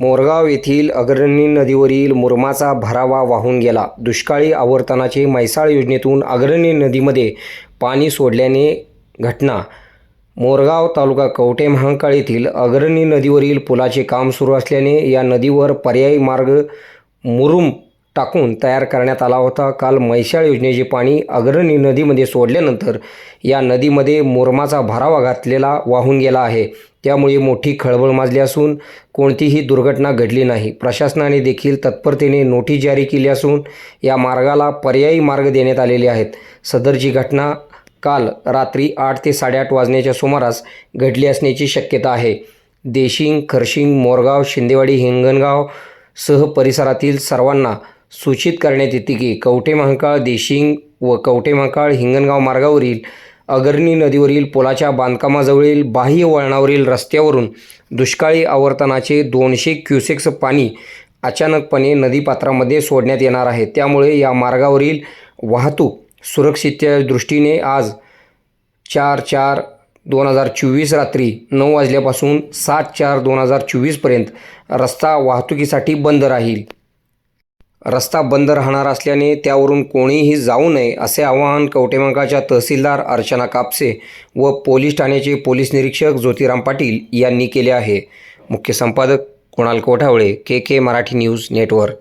मोरगाव येथील अग्रणी नदीवरील मुरमाचा भरावा वाहून गेला. दुष्काळी आवर्तनाचे म्हैसाळ योजनेतून अग्रणी नदीमध्ये पाणी सोडल्याने घटना. मोरगाव तालुका कवटे महांकाळ येथील अग्रणी नदीवरील पुलाचे काम सुरू असल्याने या नदीवर पर्यायी मार्ग मुरुम टाकून तयार करण्यात आला होता. काल म्हैसाळ योजनेचे पाणी अग्रणी नदीमध्ये सोडल्यानंतर या नदीमध्ये मुरमाचा भरावा घातलेला वाहून गेला आहे. त्यामुळे मोठी खळबळ माजली असून कोणतीही दुर्घटना घडली नाही. प्रशासनाने देखील तत्परतेने नोटीस जारी केली असून या मार्गाला पर्यायी मार्ग देण्यात आलेले आहेत. सदरची घटना काल रात्री आठ ते साडेआठ वाजण्याच्या सुमारास घडली असण्याची शक्यता आहे. देशिंग खरशिंग मोरगाव शिंदेवाडी हिंगणगाव सह परिसरातील सर्वांना सूचित करण्यात येते की कवठे महाकाळ देशिंग व कवठे महाकाळ हिंगणगाव मार्गावरील अगर्णी नदीवरील पुलाच्या बांधकामाजवळील बाह्य वळणावरील रस्त्यावरून दुष्काळी आवर्तनाचे दोनशे क्युसेक्स पाणी अचानकपणे नदीपात्रामध्ये सोडण्यात येणार आहे. त्यामुळे या मार्गावरील वाहतूक सुरक्षितच्या दृष्टीने आज चार चार दोन हजार चोवीस रात्री नऊ वाजल्यापासून सात चार दोन हजार चोवीसपर्यंत रस्ता वाहतुकीसाठी बंद राहील. रस्ता बंद राहणार असल्याने त्यावरून कोणीही जाऊ नये असे आवाहन कवटेमंगाच्या तहसीलदार अर्चना कापसे व पोलीस ठाण्याचे पोलीस निरीक्षक ज्योतिराम पाटील यांनी केले आहे. मुख्य संपादक Kunal Kothawale K K Marathi news network.